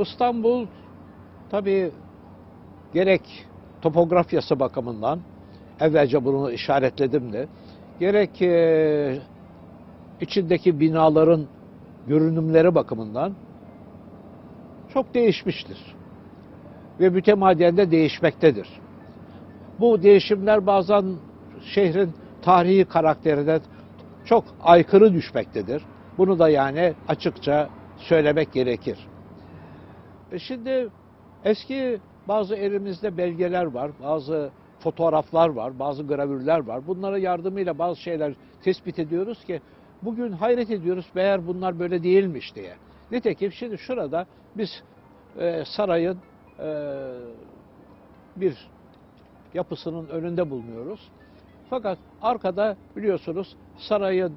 İstanbul tabii gerek topografyası bakımından evvelce bunu işaretledim de gerek e, içindeki binaların görünümleri bakımından çok değişmiştir. Ve mütemadiyen de değişmektedir. Bu değişimler bazen şehrin tarihi karakterine çok aykırı düşmektedir. Bunu da yani açıkça söylemek gerekir. E şimdi eski bazı elimizde belgeler var, bazı fotoğraflar var, bazı gravürler var. Bunlara yardımıyla bazı şeyler tespit ediyoruz ki bugün hayret ediyoruz meğer bunlar böyle değilmiş diye. Nitekim şimdi şurada biz e, sarayın e, bir yapısının önünde bulunuyoruz. Fakat arkada biliyorsunuz sarayın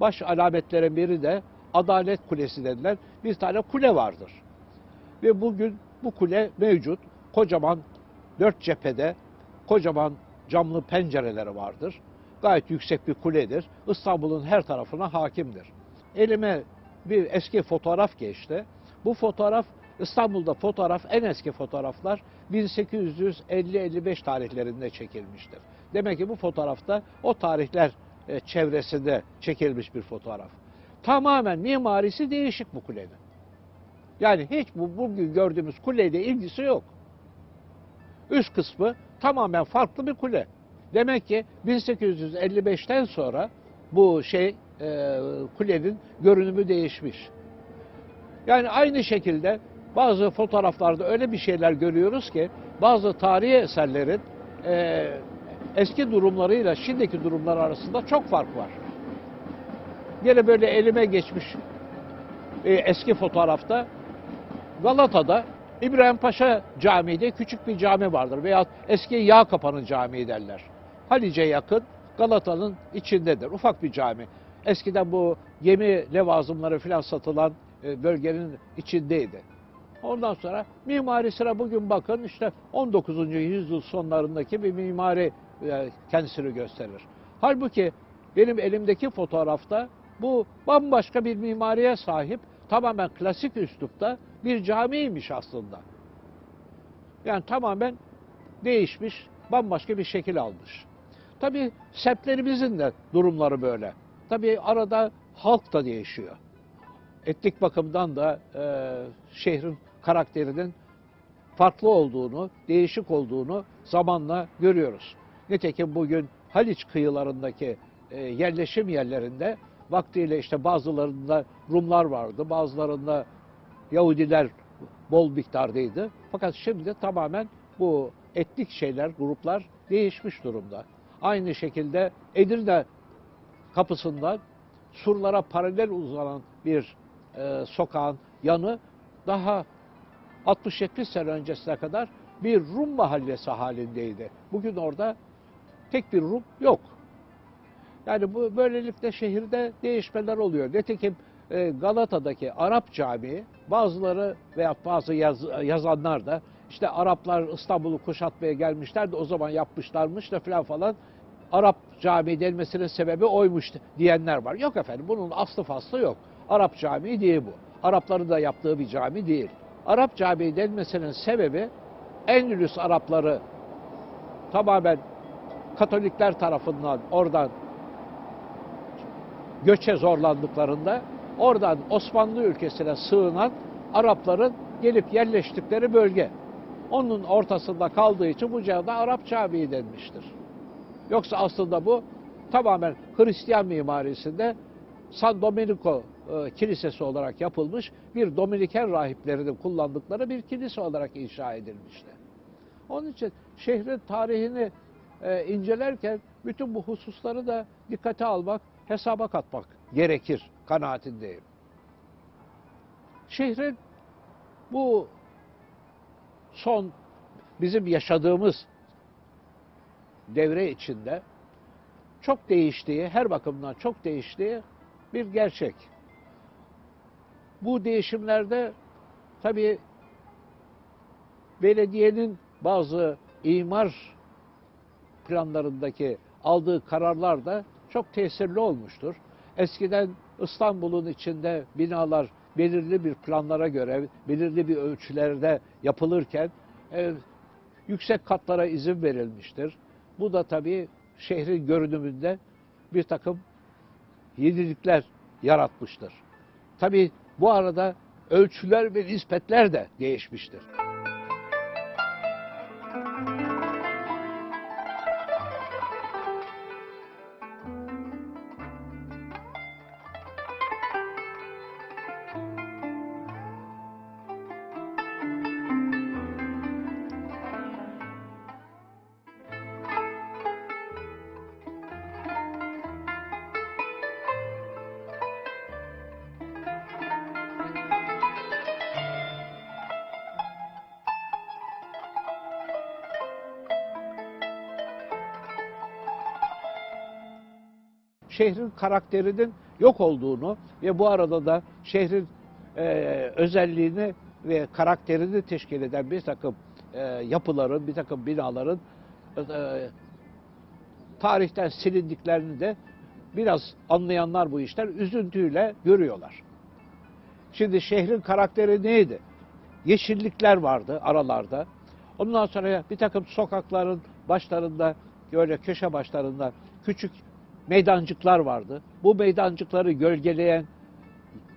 baş alametlerin biri de Adalet Kulesi denilen bir tane kule vardır. Ve bugün bu kule mevcut. Kocaman dört cephede kocaman camlı pencereleri vardır. Gayet yüksek bir kuledir. İstanbul'un her tarafına hakimdir. Elime bir eski fotoğraf geçti. Bu fotoğraf İstanbul'da fotoğraf en eski fotoğraflar 1850-55 tarihlerinde çekilmiştir. Demek ki bu fotoğrafta o tarihler e, çevresinde çekilmiş bir fotoğraf. Tamamen mimarisi değişik bu kulenin. Yani hiç bu bugün gördüğümüz kuleyle ilgisi yok. Üst kısmı tamamen farklı bir kule. Demek ki 1855'ten sonra bu şey e, kulenin görünümü değişmiş. Yani aynı şekilde bazı fotoğraflarda öyle bir şeyler görüyoruz ki bazı tarihi eserlerin e, eski durumlarıyla şimdiki durumlar arasında çok fark var. Yine böyle elime geçmiş e, eski fotoğrafta Galata'da İbrahim Paşa Camii'de küçük bir cami vardır veya eski Yağ Kapanı Camii derler. Halice yakın Galata'nın içindedir. Ufak bir cami. Eskiden bu gemi levazımları falan satılan e, bölgenin içindeydi. Ondan sonra mimarisine bugün bakın işte 19. yüzyıl sonlarındaki bir mimari e, kendisini gösterir. Halbuki benim elimdeki fotoğrafta bu bambaşka bir mimariye sahip tamamen klasik üslupta bir camiymiş aslında. Yani tamamen değişmiş, bambaşka bir şekil almış. Tabii semtlerimizin de durumları böyle. Tabii arada halk da değişiyor. Etnik bakımdan da e, şehrin karakterinin farklı olduğunu, değişik olduğunu zamanla görüyoruz. Nitekim bugün Haliç kıyılarındaki e, yerleşim yerlerinde vaktiyle işte bazılarında Rumlar vardı, bazılarında Yahudiler bol miktardaydı. Fakat şimdi tamamen bu etnik şeyler, gruplar değişmiş durumda. Aynı şekilde Edirne kapısından surlara paralel uzanan bir e, sokağın yanı daha 60-70 sene öncesine kadar bir Rum mahallesi halindeydi. Bugün orada tek bir Rum yok. Yani bu böylelikle şehirde değişmeler oluyor. Nitekim e, Galata'daki Arap Camii bazıları veya bazı yaz, yazanlar da işte Araplar İstanbul'u kuşatmaya gelmişler de o zaman yapmışlarmış da falan falan Arap Camii denmesinin sebebi oymuş diyenler var. Yok efendim bunun aslı faslı yok. Arap Camii değil bu. Arapların da yaptığı bir cami değil. Arap Camii denmesinin sebebi Endülüs Arapları tamamen Katolikler tarafından oradan göçe zorlandıklarında oradan Osmanlı ülkesine sığınan Arapların gelip yerleştikleri bölge. Onun ortasında kaldığı için bu cihada Arap Camii denmiştir. Yoksa aslında bu tamamen Hristiyan mimarisinde San Domenico e, kilisesi olarak yapılmış bir Dominiken rahiplerinin kullandıkları bir kilise olarak inşa edilmişti. Onun için şehrin tarihini e, incelerken bütün bu hususları da dikkate almak, hesaba katmak gerekir kanaatindeyim. Şehrin bu son bizim yaşadığımız devre içinde çok değiştiği, her bakımdan çok değiştiği bir gerçek. Bu değişimlerde tabii belediyenin bazı imar planlarındaki aldığı kararlar da çok tesirli olmuştur. Eskiden İstanbul'un içinde binalar belirli bir planlara göre, belirli bir ölçülerde yapılırken e, yüksek katlara izin verilmiştir. Bu da tabii şehrin görünümünde bir takım yenilikler yaratmıştır. Tabii bu arada ölçüler ve nispetler de değişmiştir. Şehrin karakterinin yok olduğunu ve bu arada da şehrin e, özelliğini ve karakterini teşkil eden bir takım e, yapıların, bir takım binaların e, tarihten silindiklerini de biraz anlayanlar bu işler üzüntüyle görüyorlar. Şimdi şehrin karakteri neydi? Yeşillikler vardı aralarda. Ondan sonra bir takım sokakların başlarında, böyle köşe başlarında küçük meydancıklar vardı. Bu meydancıkları gölgeleyen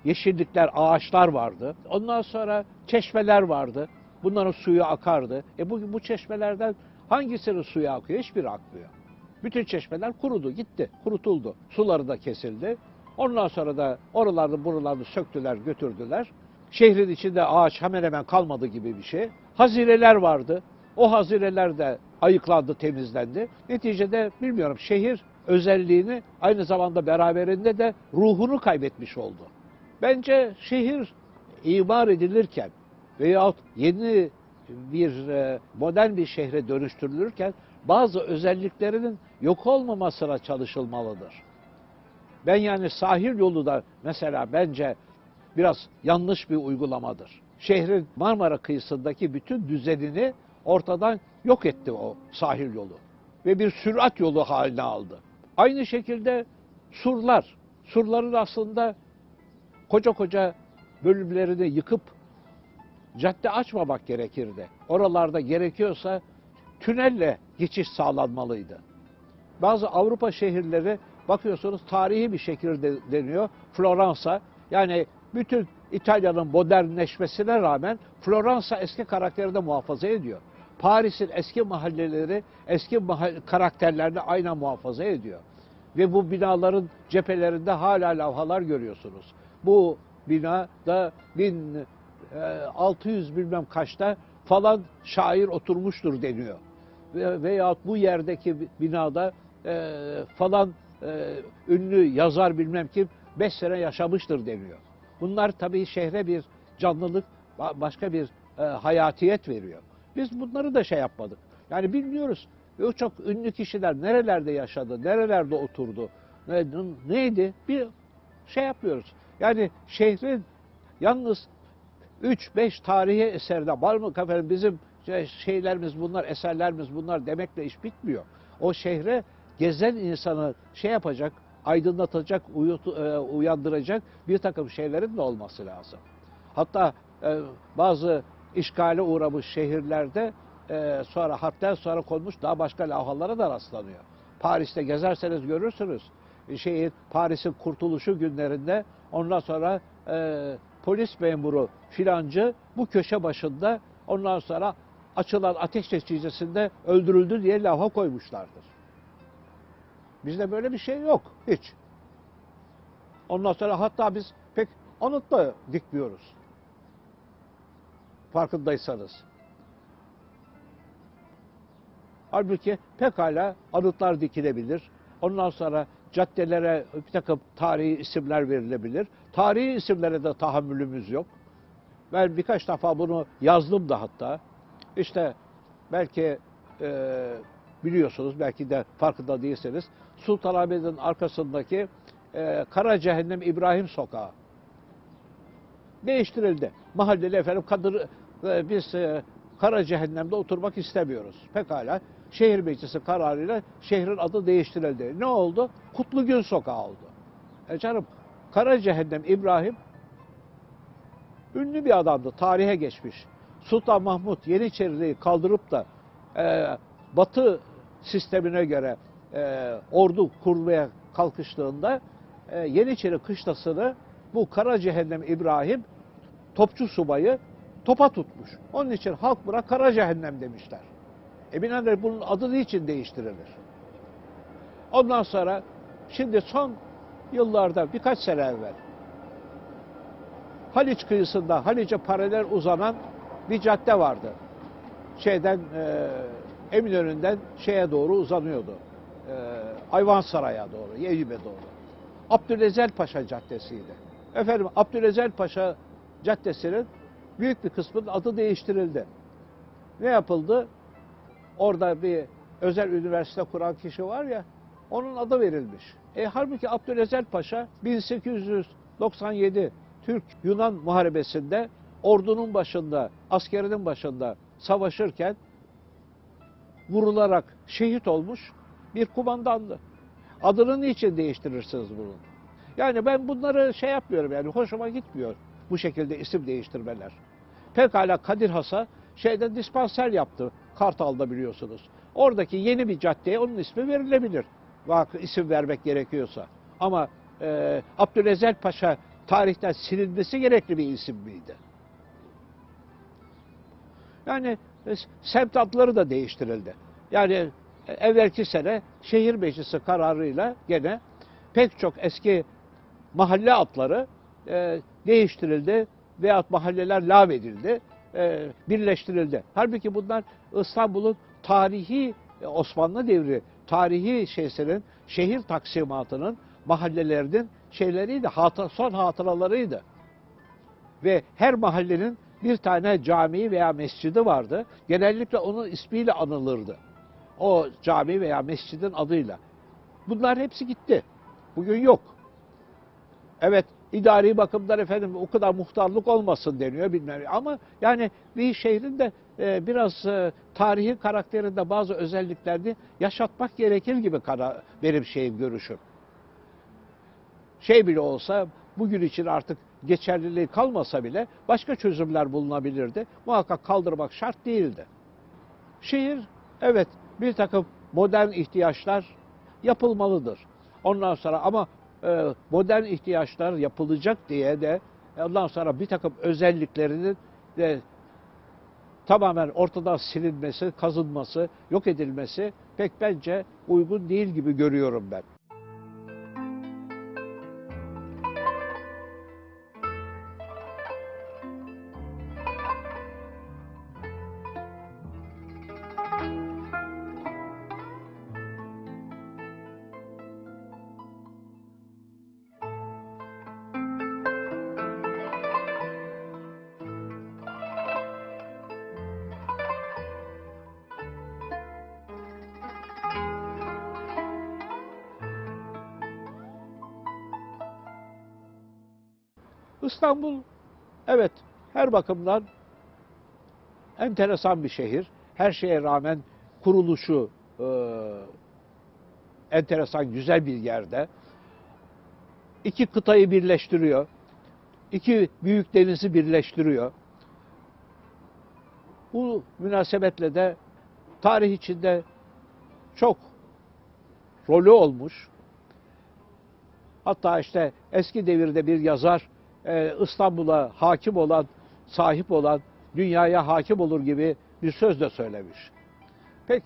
yeşillikler, ağaçlar vardı. Ondan sonra çeşmeler vardı. Bunların suyu akardı. E bu, bu çeşmelerden hangisinin suyu akıyor? Hiçbiri akmıyor. Bütün çeşmeler kurudu, gitti, kurutuldu. Suları da kesildi. Ondan sonra da oralarda buralarda söktüler, götürdüler. Şehrin içinde ağaç hemen hemen kalmadı gibi bir şey. Hazineler vardı. O hazineler de ayıklandı, temizlendi. Neticede bilmiyorum şehir özelliğini aynı zamanda beraberinde de ruhunu kaybetmiş oldu. Bence şehir imar edilirken veyahut yeni bir e, modern bir şehre dönüştürülürken bazı özelliklerinin yok olmamasına çalışılmalıdır. Ben yani sahil yolu da mesela bence biraz yanlış bir uygulamadır. Şehrin Marmara kıyısındaki bütün düzenini ortadan yok etti o sahil yolu ve bir sürat yolu haline aldı. Aynı şekilde surlar, surların aslında koca koca bölümlerini yıkıp cadde açmamak gerekirdi. Oralarda gerekiyorsa tünelle geçiş sağlanmalıydı. Bazı Avrupa şehirleri bakıyorsunuz tarihi bir şehir de, deniyor. Floransa yani bütün İtalya'nın modernleşmesine rağmen Floransa eski karakterini muhafaza ediyor. Paris'in eski mahalleleri, eski mahall karakterlerini aynen muhafaza ediyor. Ve bu binaların cephelerinde hala lavhalar görüyorsunuz. Bu bina da 1600 bilmem kaçta falan şair oturmuştur deniyor. Ve, veyahut bu yerdeki binada e, falan e, ünlü yazar bilmem kim 5 sene yaşamıştır deniyor. Bunlar tabii şehre bir canlılık, başka bir e, hayatiyet veriyor. Biz bunları da şey yapmadık. Yani bilmiyoruz. Ve çok ünlü kişiler nerelerde yaşadı, nerelerde oturdu, ne, neydi bir şey yapıyoruz. Yani şehrin yalnız 3-5 tarihi eserde var mı efendim bizim şeylerimiz bunlar, eserlerimiz bunlar demekle iş bitmiyor. O şehre gezen insanı şey yapacak, aydınlatacak, uyut, e, uyandıracak bir takım şeylerin de olması lazım. Hatta e, bazı işgale uğramış şehirlerde e, sonra harpten sonra konmuş daha başka lavhalara da rastlanıyor. Paris'te gezerseniz görürsünüz. Şeyin Paris'in kurtuluşu günlerinde ondan sonra e, polis memuru filancı bu köşe başında ondan sonra açılan ateş neticesinde öldürüldü diye lafha koymuşlardır. Bizde böyle bir şey yok hiç. Ondan sonra hatta biz pek anıt da dikmiyoruz. Farkındaysanız. Halbuki pekala anıtlar dikilebilir. Ondan sonra caddelere bir takım tarihi isimler verilebilir. Tarihi isimlere de tahammülümüz yok. Ben birkaç defa bunu yazdım da hatta. İşte belki e, biliyorsunuz, belki de farkında değilseniz Sultanahmet'in arkasındaki e, Kara Cehennem İbrahim Sokağı değiştirildi. Mahalleli efendim kadır, e, biz e, Kara Cehennem'de oturmak istemiyoruz. Pekala şehir meclisi kararıyla şehrin adı değiştirildi. Ne oldu? Kutlu Gün Sokağı oldu. E canım Kara Cehennem İbrahim ünlü bir adamdı, tarihe geçmiş. Sultan Mahmut Yeniçeri'yi kaldırıp da e, Batı sistemine göre e, ordu kurmaya kalkıştığında e, Yeniçeri kışlasını bu Kara Cehennem İbrahim topçu subayı topa tutmuş. Onun için halk buna Kara Cehennem demişler. E binaenaleyh bunun adı niçin değiştirilir? Ondan sonra şimdi son yıllarda birkaç sene evvel Haliç kıyısında Haliç'e paralel uzanan bir cadde vardı. Şeyden e, Eminönü'nden şeye doğru uzanıyordu. E, Ayvansaray'a doğru, Eyüp'e doğru. Abdülezel Paşa Caddesi'ydi. Efendim Abdülezel Paşa Caddesi'nin büyük bir kısmının adı değiştirildi. Ne yapıldı? Orada bir özel üniversite kuran kişi var ya, onun adı verilmiş. E, halbuki Abdülezel Paşa 1897 Türk-Yunan muharebesinde ordunun başında, askerinin başında savaşırken vurularak şehit olmuş bir kumandandı. Adını niçin değiştirirsiniz bunun? Yani ben bunları şey yapmıyorum yani hoşuma gitmiyor bu şekilde isim değiştirmeler. Pekala Kadir Has'a şeyden dispanser yaptı Kartal'da biliyorsunuz. Oradaki yeni bir caddeye onun ismi verilebilir. Vakı isim vermek gerekiyorsa. Ama e, Abdülezel Paşa tarihten silinmesi gerekli bir isim miydi? Yani e, semt adları da değiştirildi. Yani e, evvelki sene şehir meclisi kararıyla gene pek çok eski mahalle adları e, değiştirildi veyahut mahalleler lağvedildi, e, birleştirildi. Halbuki bunlar İstanbul'un tarihi e, Osmanlı devri tarihi şeysinin şehir taksimatının mahallelerinin şeyleriydi, hatır, son hatıralarıydı. Ve her mahallenin bir tane camii veya mescidi vardı. Genellikle onun ismiyle anılırdı. O cami veya mescidin adıyla. Bunlar hepsi gitti. Bugün yok. Evet idari bakımdan efendim o kadar muhtarlık olmasın deniyor bilmem. Ama yani bir şehrin de e, biraz e, tarihi karakterinde bazı özelliklerini yaşatmak gerekir gibi kara, benim şeyim görüşüm. Şey bile olsa bugün için artık geçerliliği kalmasa bile başka çözümler bulunabilirdi. Muhakkak kaldırmak şart değildi. Şehir evet bir takım modern ihtiyaçlar yapılmalıdır. Ondan sonra ama modern ihtiyaçlar yapılacak diye de ondan sonra bir takım özelliklerinin de tamamen ortadan silinmesi, kazınması, yok edilmesi pek bence uygun değil gibi görüyorum ben. İstanbul evet her bakımdan enteresan bir şehir. Her şeye rağmen kuruluşu e, enteresan güzel bir yerde. İki kıtayı birleştiriyor. İki büyük denizi birleştiriyor. Bu münasebetle de tarih içinde çok rolü olmuş. Hatta işte eski devirde bir yazar e, İstanbul'a hakim olan, sahip olan, dünyaya hakim olur gibi bir söz de söylemiş. Pek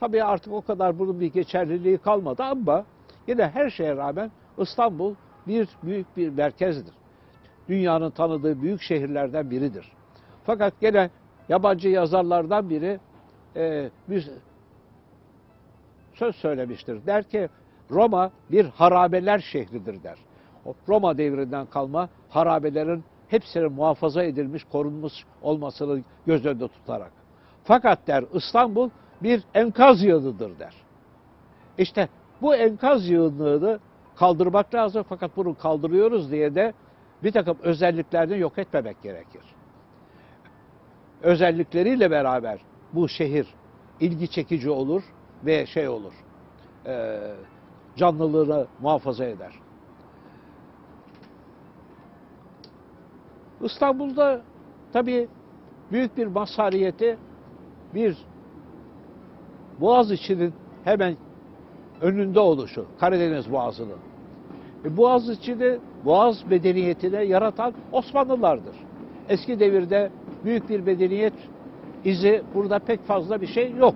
tabii artık o kadar bunun bir geçerliliği kalmadı ama yine her şeye rağmen İstanbul bir büyük bir merkezdir. Dünyanın tanıdığı büyük şehirlerden biridir. Fakat gene yabancı yazarlardan biri e, bir söz söylemiştir. Der ki Roma bir harabeler şehridir der. Roma devrinden kalma harabelerin hepsinin muhafaza edilmiş, korunmuş olmasını göz önünde tutarak. Fakat der İstanbul bir enkaz yığınıdır der. İşte bu enkaz yığınlığını kaldırmak lazım fakat bunu kaldırıyoruz diye de bir takım özelliklerini yok etmemek gerekir. Özellikleriyle beraber bu şehir ilgi çekici olur ve şey olur, e, canlılığını muhafaza eder. İstanbul'da tabii büyük bir mazhariyeti bir Boğaziçi'nin hemen önünde oluşu, Karadeniz Boğazı'nın. E, Boğaziçi'ni, Boğaz medeniyetine yaratan Osmanlılardır. Eski devirde büyük bir medeniyet izi burada pek fazla bir şey yok.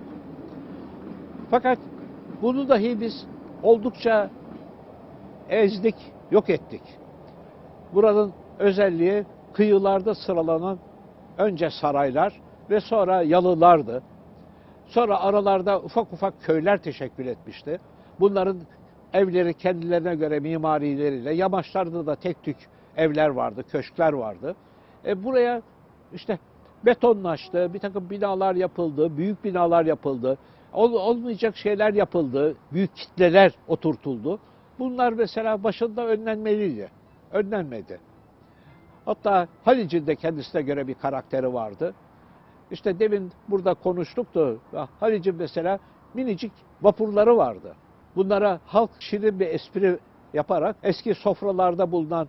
Fakat bunu dahi biz oldukça ezdik, yok ettik. Buranın özelliği kıyılarda sıralanan önce saraylar ve sonra yalılardı. Sonra aralarda ufak ufak köyler teşekkül etmişti. Bunların evleri kendilerine göre mimarileriyle, yamaçlarda da tek tük evler vardı, köşkler vardı. E buraya işte betonlaştı, bir takım binalar yapıldı, büyük binalar yapıldı, ol, olmayacak şeyler yapıldı, büyük kitleler oturtuldu. Bunlar mesela başında önlenmeliydi, önlenmedi. Hatta Halic'in de kendisine göre bir karakteri vardı. İşte demin burada konuştuk da Halic'in mesela minicik vapurları vardı. Bunlara halk şirin bir espri yaparak eski sofralarda bulunan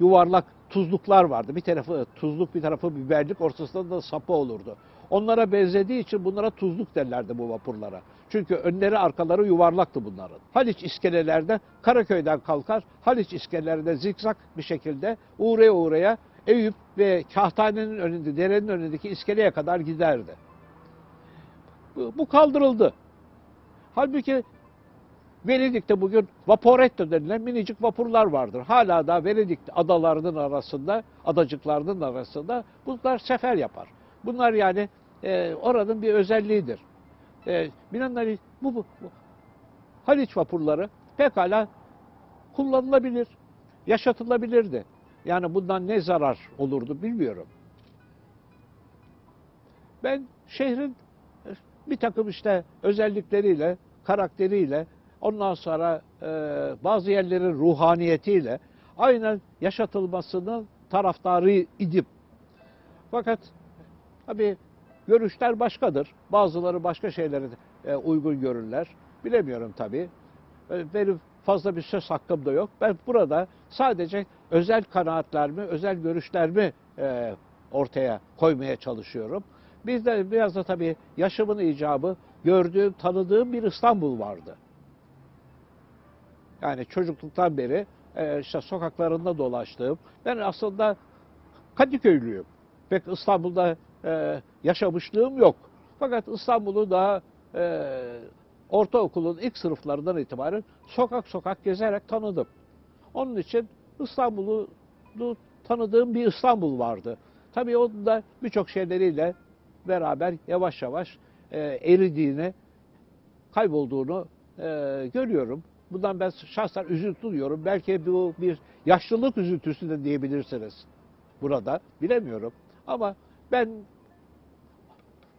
yuvarlak tuzluklar vardı. Bir tarafı tuzluk bir tarafı biberlik ortasında da sapı olurdu. Onlara benzediği için bunlara tuzluk derlerdi bu vapurlara. Çünkü önleri arkaları yuvarlaktı bunların. Haliç iskelelerde Karaköy'den kalkar, Haliç iskelelerinde zikzak bir şekilde uğraya uğraya Eyüp ve Kahtane'nin önünde, derenin önündeki iskeleye kadar giderdi. Bu, kaldırıldı. Halbuki Venedik'te bugün Vaporetto denilen minicik vapurlar vardır. Hala da Venedik adalarının arasında, adacıklarının arasında bunlar sefer yapar. Bunlar yani e, oranın bir özelliğidir. E, binaenaleyh bu, bu, bu Haliç vapurları pekala kullanılabilir, yaşatılabilirdi. Yani bundan ne zarar olurdu bilmiyorum. Ben şehrin e, bir takım işte özellikleriyle, karakteriyle, ondan sonra e, bazı yerlerin ruhaniyetiyle aynen yaşatılmasının taraftarı idim. Fakat tabii görüşler başkadır. Bazıları başka şeylere e, uygun görürler. Bilemiyorum tabii. E, benim fazla bir söz hakkım da yok. Ben burada sadece özel kanaatlerimi, özel görüşlerimi e, ortaya koymaya çalışıyorum. Bizde biraz da tabii yaşamın icabı gördüğüm, tanıdığım bir İstanbul vardı. Yani çocukluktan beri işte sokaklarında dolaştığım. Ben aslında Kadıköylüyüm. Pek İstanbul'da e, yaşamışlığım yok. Fakat İstanbul'u daha e, ortaokulun ilk sınıflarından itibaren sokak sokak gezerek tanıdım. Onun için İstanbul'u tanıdığım bir İstanbul vardı. Tabii onun da birçok şeyleriyle beraber yavaş yavaş e, eridiğini, kaybolduğunu e, görüyorum. Bundan ben şahsen üzüntü duyuyorum. Belki bu bir yaşlılık üzüntüsü de diyebilirsiniz burada. Bilemiyorum. Ama ben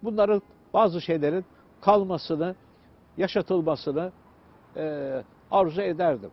bunların bazı şeylerin kalmasını, yaşatılmasını e, arzu ederdim.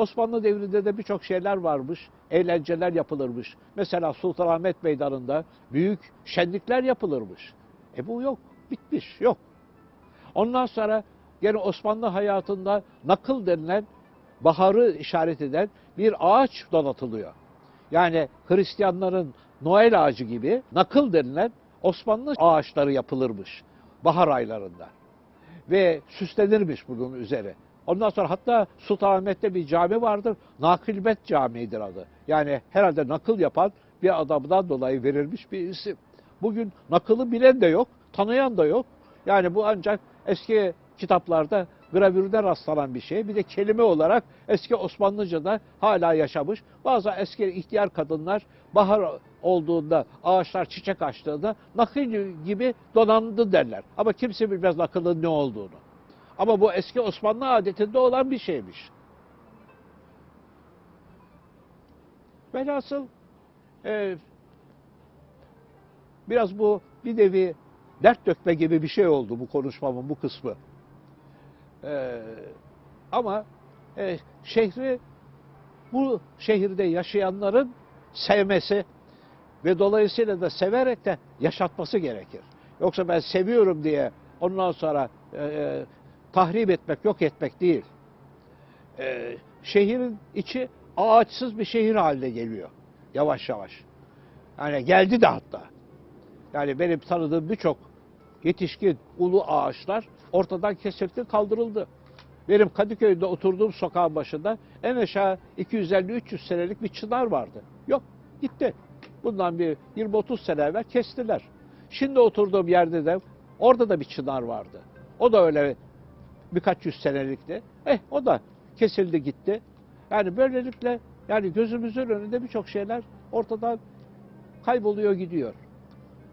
Osmanlı devrinde de birçok şeyler varmış, eğlenceler yapılırmış. Mesela Sultanahmet Meydanı'nda büyük şenlikler yapılırmış. E bu yok, bitmiş, yok. Ondan sonra gene Osmanlı hayatında nakıl denilen baharı işaret eden bir ağaç donatılıyor. Yani Hristiyanların Noel ağacı gibi nakıl denilen Osmanlı ağaçları yapılırmış bahar aylarında. Ve süslenirmiş bunun üzeri. Ondan sonra hatta Sultanahmet'te bir cami vardır. Nakilbet Camii'dir adı. Yani herhalde nakıl yapan bir adamdan dolayı verilmiş bir isim. Bugün nakılı bilen de yok, tanıyan da yok. Yani bu ancak eski kitaplarda gravürde rastlanan bir şey. Bir de kelime olarak eski Osmanlıca'da hala yaşamış. Bazı eski ihtiyar kadınlar bahar olduğunda, ağaçlar çiçek açtığında nakıl gibi donandı derler. Ama kimse bilmez nakılın ne olduğunu. Ama bu eski Osmanlı adetinde olan bir şeymiş. Velhasıl e, biraz bu bir nevi dert dökme gibi bir şey oldu bu konuşmamın bu kısmı. E, ama e, şehri bu şehirde yaşayanların sevmesi ve dolayısıyla da severek de yaşatması gerekir. Yoksa ben seviyorum diye ondan sonra e, e, tahrip etmek, yok etmek değil. E, şehrin içi ağaçsız bir şehir haline geliyor. Yavaş yavaş. Yani geldi de hatta. Yani benim tanıdığım birçok yetişkin ulu ağaçlar ortadan kesildi, kaldırıldı. Benim Kadıköy'de oturduğum sokağın başında en aşağı 250-300 senelik bir çınar vardı. Yok, gitti. Bundan bir 20-30 sene evvel kestiler. Şimdi oturduğum yerde de orada da bir çınar vardı. O da öyle birkaç yüz senelikti. Eh o da kesildi gitti. Yani böylelikle yani gözümüzün önünde birçok şeyler ortadan kayboluyor gidiyor.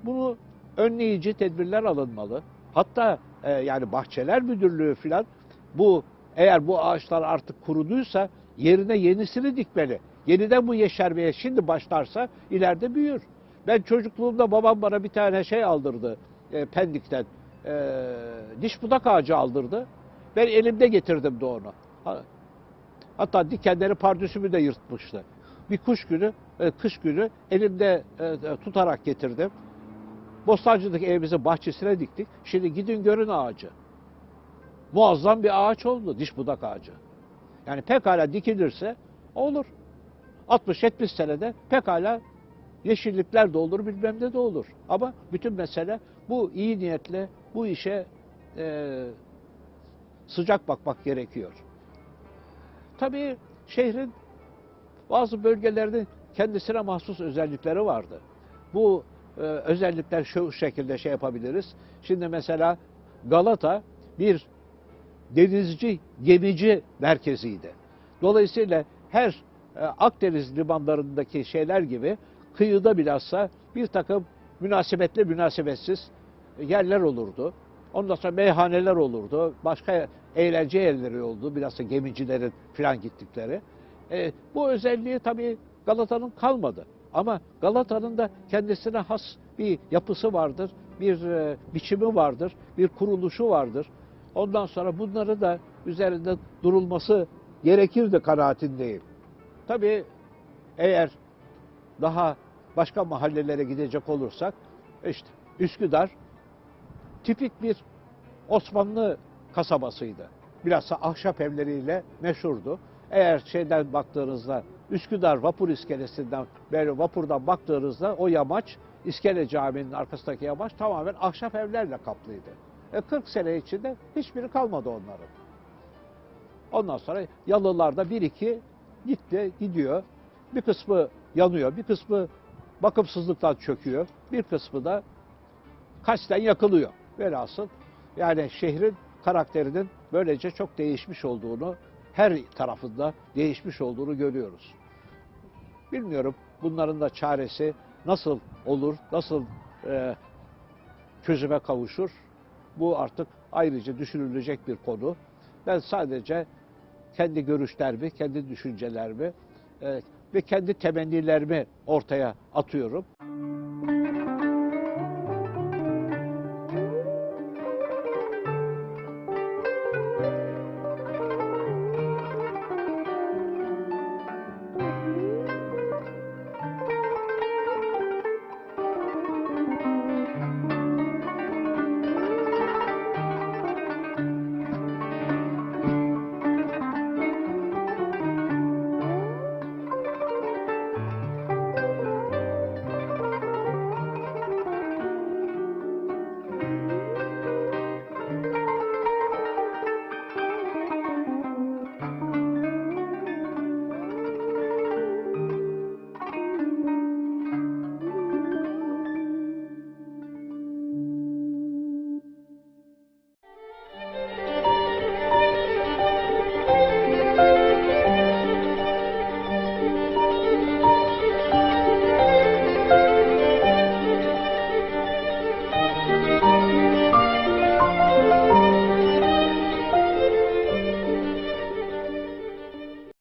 Bunu önleyici tedbirler alınmalı. Hatta e, yani bahçeler müdürlüğü falan bu eğer bu ağaçlar artık kuruduysa yerine yenisini dikmeli. Yeniden bu yeşermeye şimdi başlarsa ileride büyür. Ben çocukluğumda babam bana bir tane şey aldırdı e, Pendik'ten. E, diş budak ağacı aldırdı. Ben elimde getirdim de onu. Ha- Hatta dikenleri pardüsümü de yırtmıştı. Bir kuş günü, e, kış günü elimde e, e, tutarak getirdim. Bostancı'daki evimizin bahçesine diktik. Şimdi gidin görün ağacı. Muazzam bir ağaç oldu, diş budak ağacı. Yani pekala dikilirse olur. 60-70 senede pekala yeşillikler de olur, bilmem de olur. Ama bütün mesele bu iyi niyetle bu işe e, sıcak bakmak gerekiyor. Tabii şehrin bazı bölgelerinde kendisine mahsus özellikleri vardı. Bu e, özellikler şu şekilde şey yapabiliriz. Şimdi mesela Galata bir denizci, gemici merkeziydi. Dolayısıyla her e, Akdeniz limanlarındaki şeyler gibi kıyıda bilhassa bir takım münasebetli münasebetsiz yerler olurdu. Ondan sonra meyhaneler olurdu. Başka eğlence yerleri oldu. Bilhassa gemicilerin falan gittikleri. E, bu özelliği tabii Galata'nın kalmadı. Ama Galata'nın da kendisine has bir yapısı vardır, bir e, biçimi vardır, bir kuruluşu vardır. Ondan sonra bunları da üzerinde durulması gerekirdi kanaatindeyim. Tabii eğer daha başka mahallelere gidecek olursak işte Üsküdar tipik bir Osmanlı kasabasıydı. Bilhassa ahşap evleriyle meşhurdu. Eğer şeyden baktığınızda Üsküdar vapur iskelesinden böyle vapurdan baktığınızda o yamaç İskele Camii'nin arkasındaki yamaç tamamen ahşap evlerle kaplıydı. E 40 sene içinde hiçbiri kalmadı onların. Ondan sonra yalılarda bir iki gitti, gidiyor. Bir kısmı yanıyor, bir kısmı bakımsızlıktan çöküyor, bir kısmı da kasten yakılıyor. Velhasıl yani şehrin karakterinin böylece çok değişmiş olduğunu, her tarafında değişmiş olduğunu görüyoruz. Bilmiyorum bunların da çaresi nasıl olur, nasıl e, çözüme kavuşur. Bu artık ayrıca düşünülecek bir konu. Ben sadece kendi görüşlerimi, kendi düşüncelerimi e, ve kendi temennilerimi ortaya atıyorum.